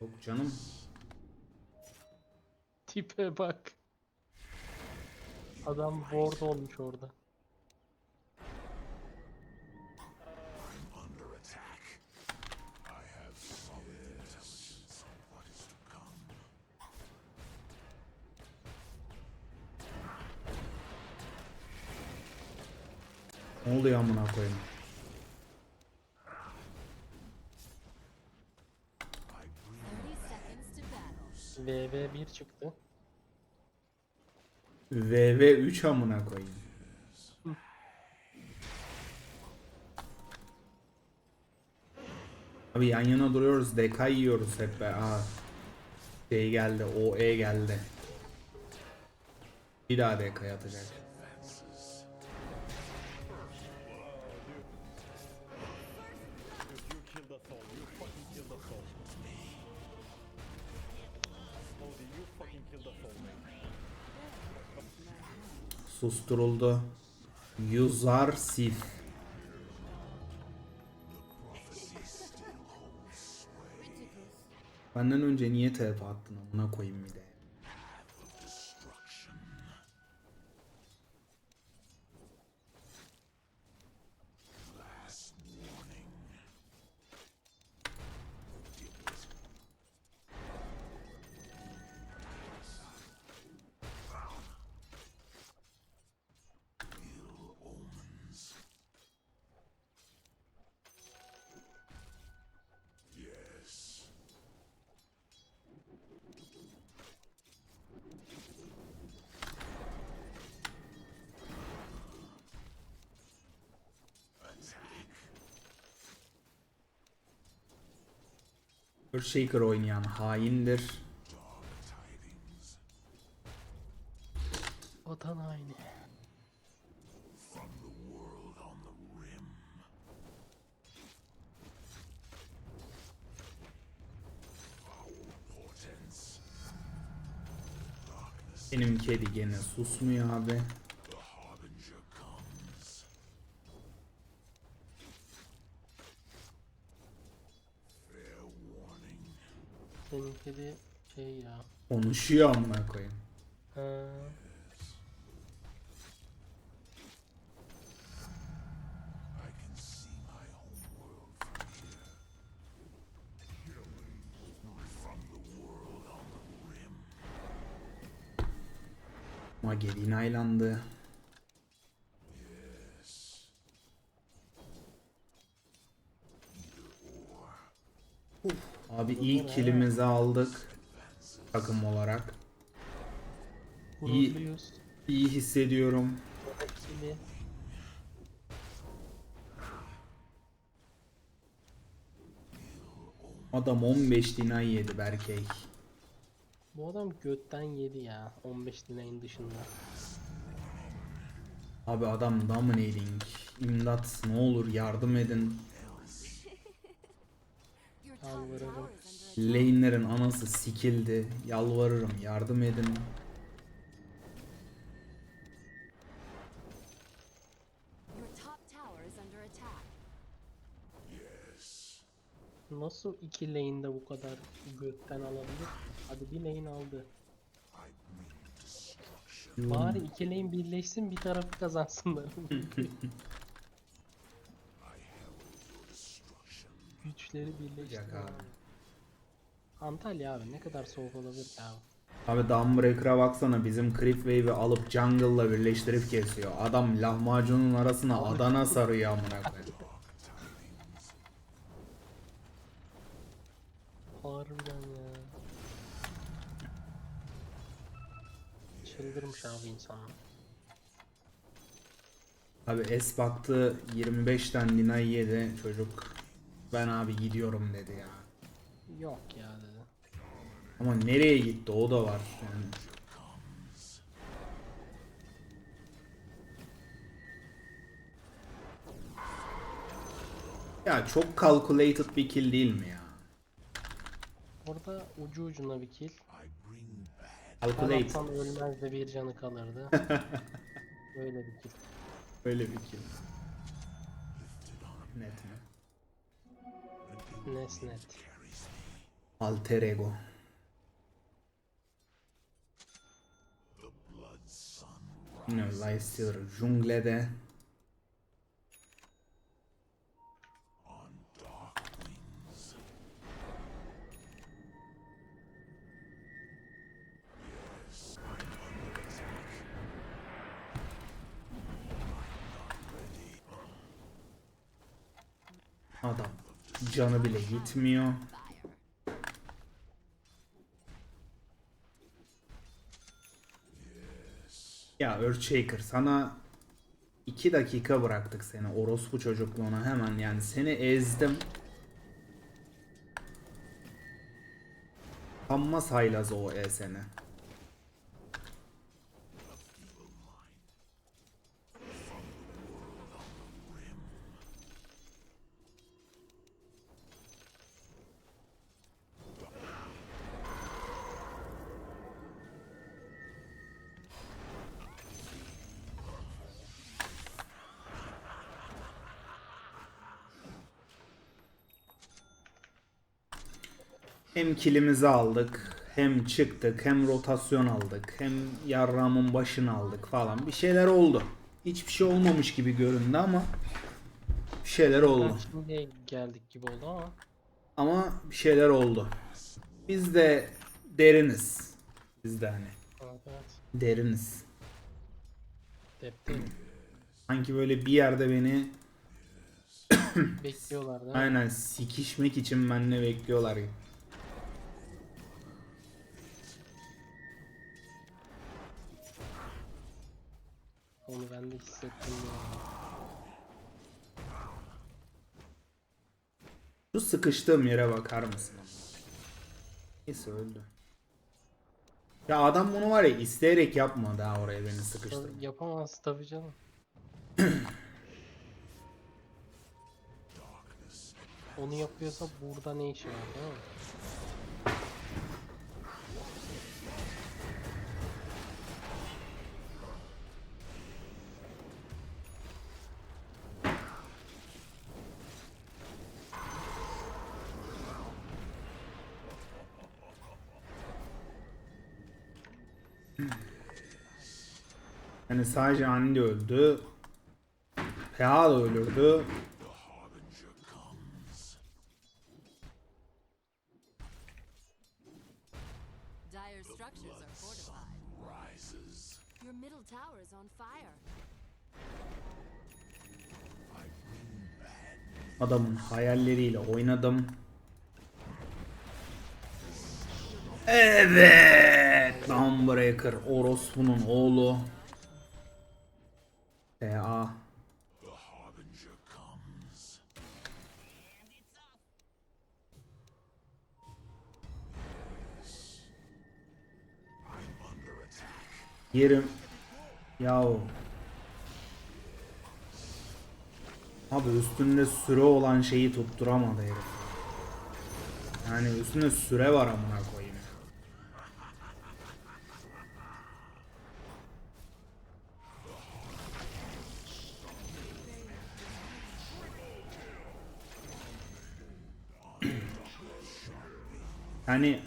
Yok canım. Tipe bak. Adam board olmuş orada. Ne oluyor amına koyayım? VV1 çıktı. VV3 amına koyayım. Abi yan yana duruyoruz. DK yiyoruz hep be. Aa. Şey geldi. OE geldi. Bir daha DK atacak. Susturuldu. Yuzar Sif. Benden önce niye TP attın amına koyayım bir de. Earthshaker oynayan haindir. Vatan haini. Benim kedi gene susmuyor abi. Kedi şey ya. Konuşuyor amına koyayım. Ha, Magelin aylandı. Abi iyi kilimizi aldık takım olarak. İyi. İyi hissediyorum. Adam 15 dinay yedi Berkey. Bu adam götten yedi ya. 15 dineyin dışında. Abi adam dominating. İmdat ne olur yardım edin. Yalvarırım. Lane'lerin anası sikildi. Yalvarırım yardım edin. Nasıl iki lane'de bu kadar götten alabilir? Hadi bir lane aldı. Bari iki lane birleşsin bir tarafı kazansınlar. Güçleri birleşti. Yak abi. Antalya abi ne kadar soğuk olabilir ki abi. Abi Dawnbreaker'a baksana bizim Creep Wave'i alıp jungle'la birleştirip kesiyor. Adam lahmacunun arasına Adana sarıyor amına koyayım. Harbiden ya. Çıldırmış abi insanlar. Abi S baktı 25'ten Dina'yı yedi çocuk. Ben abi gidiyorum dedi ya. Yok ya dedi. Ama nereye gitti o da var yani. Ya çok calculated bir kill değil mi ya? Orada ucu ucuna bir kill. Calculate. Anlatsam ölmez de bir canı kalırdı. Öyle bir kill. Öyle bir kill. Net mi? Nesnet. Alter ego. Yine Lifestealer junglede. Adam canı bile gitmiyor. Ya Earthshaker sana 2 dakika bıraktık seni orospu çocukluğuna hemen yani seni ezdim. Amma haylaz o e seni. Hem kilimizi aldık, hem çıktık, hem rotasyon aldık, hem yarramın başını aldık falan. Bir şeyler oldu. Hiçbir şey olmamış gibi göründü ama bir şeyler oldu. Şimdi geldik gibi oldu ama. Ama bir şeyler oldu. Biz de deriniz. Biz de hani Evet evet. deriniz. Depteyim. Sanki böyle bir yerde beni Bekliyorlar değil mi? aynen sikişmek için benimle bekliyorlar gibi. Onu ben de hissettim ya. Şu sıkıştığım yere bakar mısın? Neyse öldü. Ya adam bunu var ya isteyerek yapmadı ha oraya beni sıkıştırdı. Yapamaz tabii canım. Onu yapıyorsa burada ne işi var değil mi? Yani sadece Andy öldü. PA da ölürdü. Adamın hayalleriyle oynadım. Evet. Dawnbreaker orospunun oğlu. Yerim. Yahu. Abi üstünde süre olan şeyi tutturamadı herif. Yani üstünde süre var amına koyayım. Yani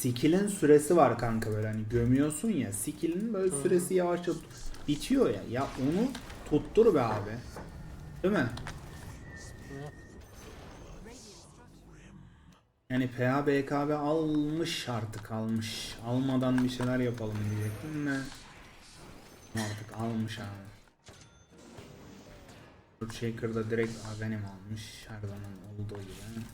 skill'in süresi var kanka böyle hani gömüyorsun ya skill'in böyle süresi yavaşça bitiyor ya. Ya onu tuttur be abi. Değil mi? Yani PA BKB almış artık almış. Almadan bir şeyler yapalım diyecektim de. Artık almış abi. Shaker'da direkt Aghanim almış. Her zaman olduğu gibi.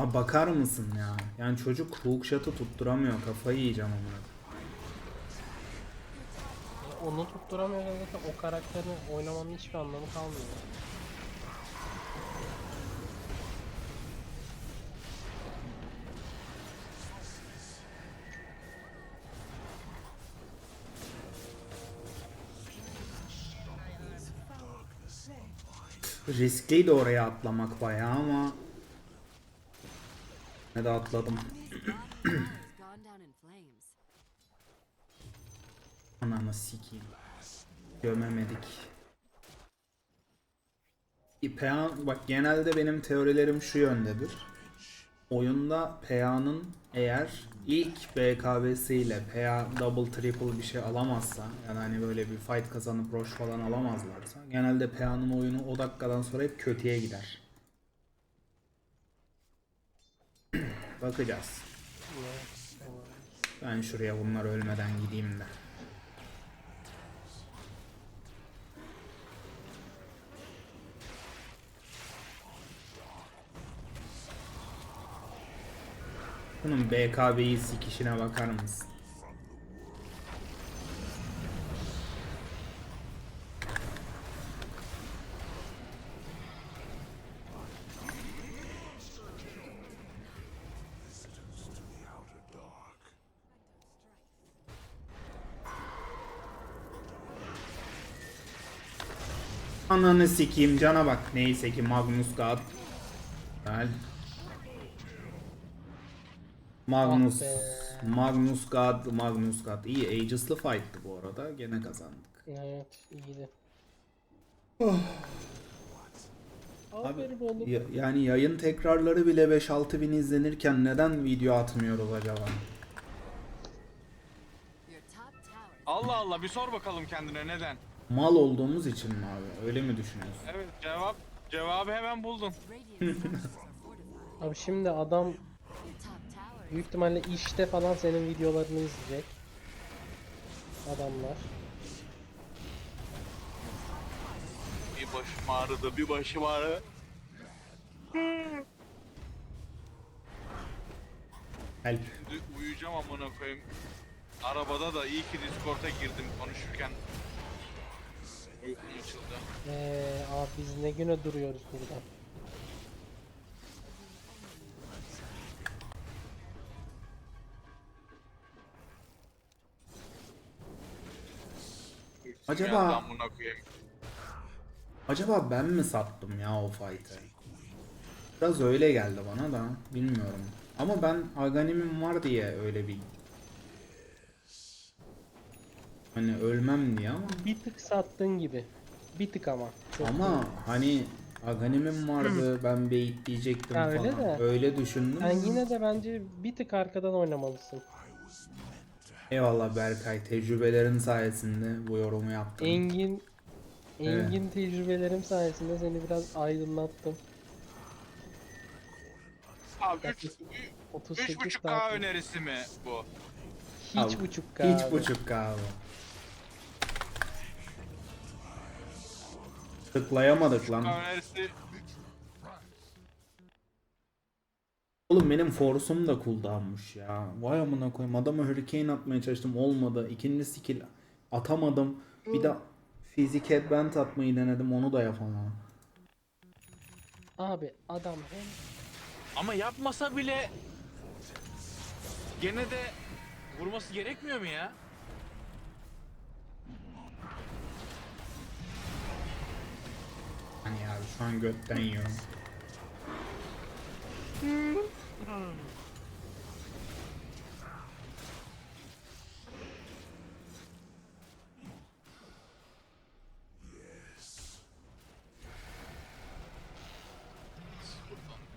Abi bakar mısın ya? Yani çocuk hookshot'ı tutturamıyor. Kafayı yiyeceğim amına. Onu tutturamıyor zaten o karakteri oynamanın hiçbir anlamı kalmıyor. Riskliydi oraya atlamak bayağı ama Ne de atladım. Ananı sikeyim. Gömemedik. PA, bak genelde benim teorilerim şu yöndedir. Oyunda PA'nın eğer ilk BKB'si ile PA double triple bir şey alamazsa yani hani böyle bir fight kazanıp roş falan alamazlarsa genelde PA'nın oyunu o dakikadan sonra hep kötüye gider. Bakacağız. Ben şuraya bunlar ölmeden gideyim de. Bunun BKB'yi sikişine bakar mısın? Ananı sikeyim cana bak. Neyse ki Magnus God. Gel. Magnus. Ah. Magnus God. Magnus God. İyi Aegis'lı fight'tı bu arada. Gene kazandık. Evet iyiydi. Abi, Aferin oğlum. ya- yani yayın tekrarları bile 5-6 bin izlenirken neden video atmıyoruz acaba? Allah Allah bir sor bakalım kendine neden? Mal olduğumuz için mi abi? Öyle mi düşünüyorsun? Evet cevap cevabı hemen fortified. Abi şimdi adam büyük ihtimalle işte falan senin videolarını izleyecek. Adamlar. Bir başım ağrıdı bir başım ağrıdı. Help. Şimdi uyuyacağım amına koyayım. Arabada da iyi ki Discord'a girdim konuşurken. Açıldı. Eee abi biz ne güne duruyoruz burada. Acaba- koyayım. Acaba ben mi sattım ya o fight'ı? Biraz öyle geldi bana da bilmiyorum. Ama ben Aganim'im var diye öyle bir hani ölmem diye ama Bir tık sattığın gibi. Bir tık ama. Çok ama hani Aganim'im vardı ben bait diyecektim Ya öyle falan. de. Öyle düşündüm. Sen yine de bence bir tık arkadan oynamalısın. Eyvallah Berkay tecrübelerin sayesinde bu yorumu yaptım. Engin Engin tecrübelerim sayesinde seni biraz aydınlattım. Abi 3 Yaklaşık 38 3.5K saat. önerisi mi bu? Hiç Abi, buçuk Hiç abi. buçuk kahve. Tıklayamadık lan. Önerisi Oğlum benim force'um da cooldown'muş ya. Vay amına koyayım. Adama hurricane atmaya çalıştım olmadı. İkinci skill atamadım. Bir de fizik headband atmayı denedim onu da yapamadım. Abi adam hem ama yapmasa bile gene de vurması gerekmiyor mu ya? Şu an götten yiyorum.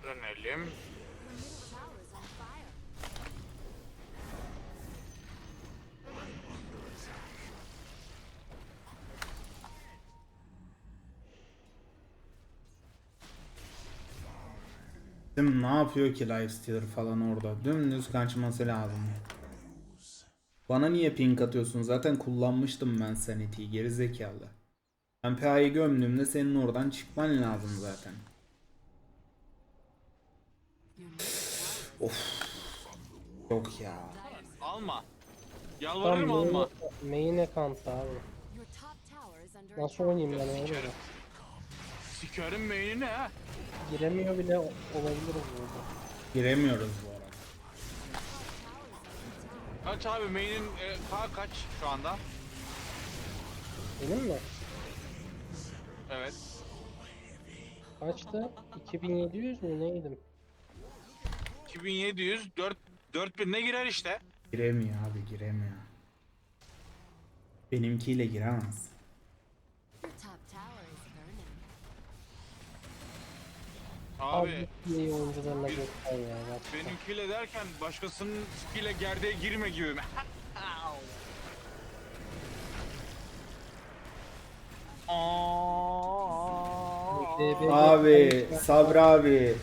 Dönelim. Değil Ne yapıyor ki Lifestealer falan orada? Dümdüz kaçması lazım. Bana niye ping atıyorsun? Zaten kullanmıştım ben Sanity'yi. Geri zekalı. Ben PA'yı gömdüğümde senin oradan çıkman lazım zaten. İs Yok ya. Alma. tam Yalvarırım alma. main, account abi. Nasıl oynayayım ben orada? Sikerim mainini ha. Giremiyor bile o- olabiliriz burada. Giremiyoruz bu arada. Kaç abi main'in e, K kaç şu anda? Benim mi? Evet. Kaçtı? 2700 mü neydim? 2700 4 4000'e girer işte. Giremiyor abi giremiyor. Benimkiyle giremez. Abi Abi iyi oyuncularına göster ya. gerçekten. benimkiyle derken başkasının skill'e gerdeğe girme gibi mi? Abi Sabri abi.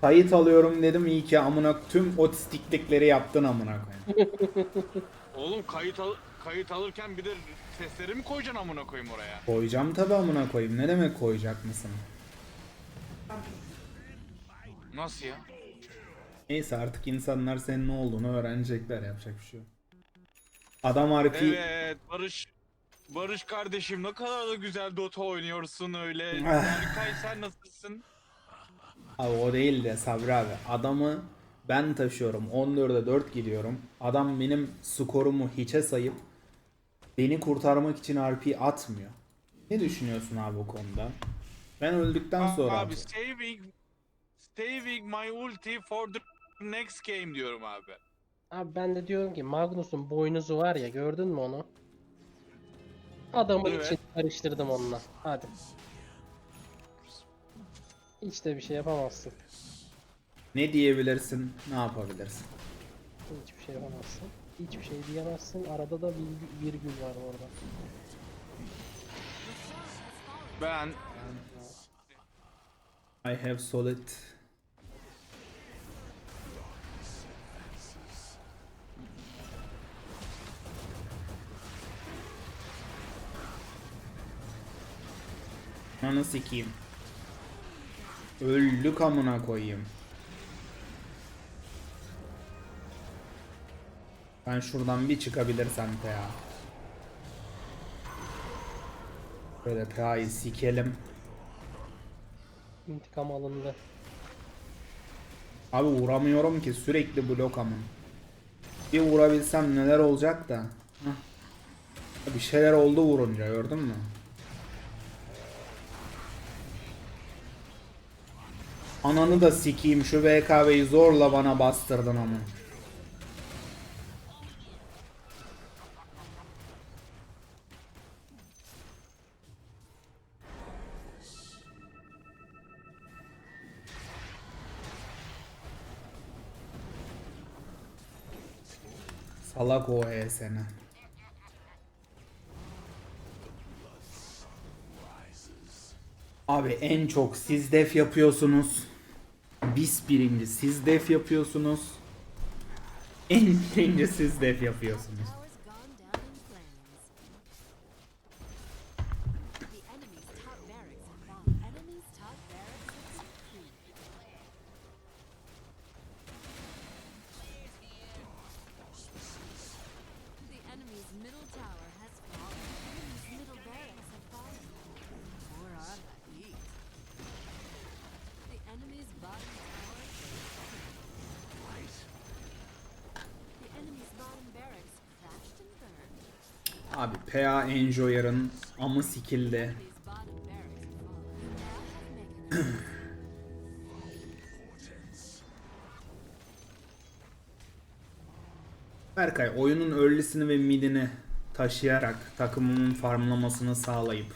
Kayıt alıyorum dedim iyi ki amına tüm otistiklikleri yaptın amına koyayım. Oğlum kayıt al kayıt alırken bir de sesleri mi koyacaksın amına koyayım oraya? Koyacağım tabi amına koyayım. Ne demek koyacak mısın? Nasıl ya? Neyse artık insanlar senin ne olduğunu öğrenecekler yapacak bir şey yok. Adam RP Evet Barış Barış kardeşim ne kadar da güzel Dota oynuyorsun öyle. Berkay sen nasılsın? Abi o değil de Sabri abi. Adamı ben taşıyorum. 14'e 4 gidiyorum. Adam benim skorumu hiçe sayıp beni kurtarmak için RP atmıyor. Ne düşünüyorsun abi bu konuda? Ben öldükten sonra Abi saving saving my ulti for the next game diyorum abi. Abi ben de diyorum ki Magnus'un boynuzu var ya gördün mü onu? Adamın Evet. için karıştırdım onunla. Hadi. Hiç de bir şey yapamazsın. ne diyebilirsin, ne yapabilirsin? Hiçbir şey yapamazsın. Hiçbir şey diyemezsin. Arada da virgül, virgül var orada. Ben I have solid Ananı sikeyim. Öldük amına koyayım. Ben şuradan bir çıkabilirsem ya. Böyle P'yi sikelim. İntikam alındı. Abi vuramıyorum ki sürekli blok amın. Bir vurabilsem neler olacak da. Bir şeyler oldu vurunca gördün mü? Ananı da sikeyim şu BKB'yi zorla bana bastırdın ama. Salak o. Abi en çok siz def yapıyorsunuz. Biz birinci siz def yapıyorsunuz. En birinci siz def yapıyorsunuz. Fallen. You now have Mega Berkay oyunun early'sini ve mid'ini taşıyarak takımımın farmlamasını sağlayıp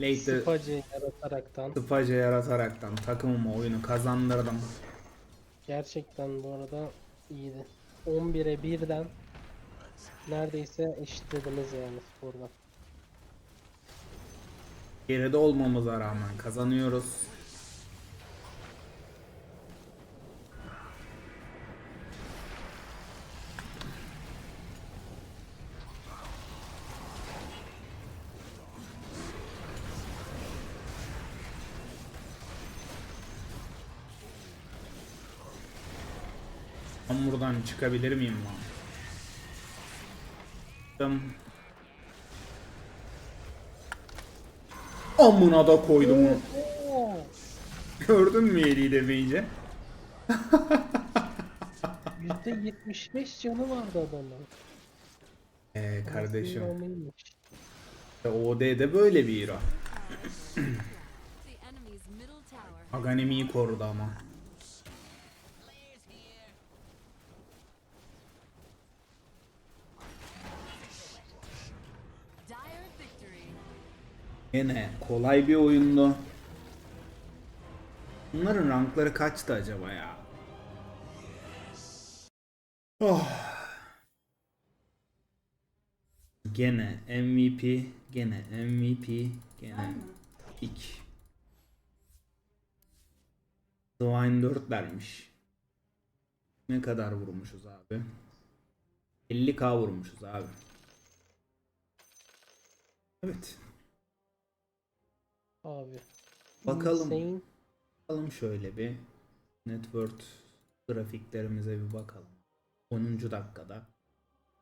late'de Sıpacı yarataraktan. tıpaca yarataraktan takımıma oyunu kazandırdım. Gerçekten bu arada iyiydi. 11'e 1'den neredeyse eşitlediniz yani skorda. Geride olmamıza rağmen kazanıyoruz. Ben buradan çıkabilir miyim lan? Çıktım. Amına da koydum onu. Gördün mü eliyle demeyince? %75 canı vardı adamın. Ee kardeşim. OD'de böyle bir hero. Paganimi'yi korudu ama. Yine kolay bir oyundu. Bunların rankları kaçtı acaba ya? Oh. Gene MVP, gene MVP, gene ilk. Divine 4 vermiş. Ne kadar vurmuşuz abi? 50k vurmuşuz abi. Evet. Abi. Bakalım. Insane. Bakalım şöyle bir network grafiklerimize bir bakalım. 10. dakikada.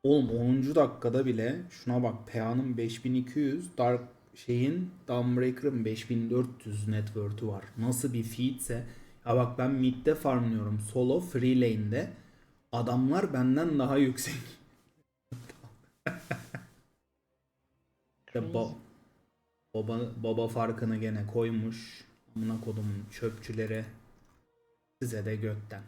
Oğlum 10. dakikada bile şuna bak PA'nın 5200 Dark şeyin Dawnbreaker'ın 5400 network'ü var. Nasıl bir feedse. Ya bak ben midde farmlıyorum. Solo free lane'de. Adamlar benden daha yüksek. Ba- baba, baba farkını gene koymuş. Amına kodumun çöpçüleri size de götten.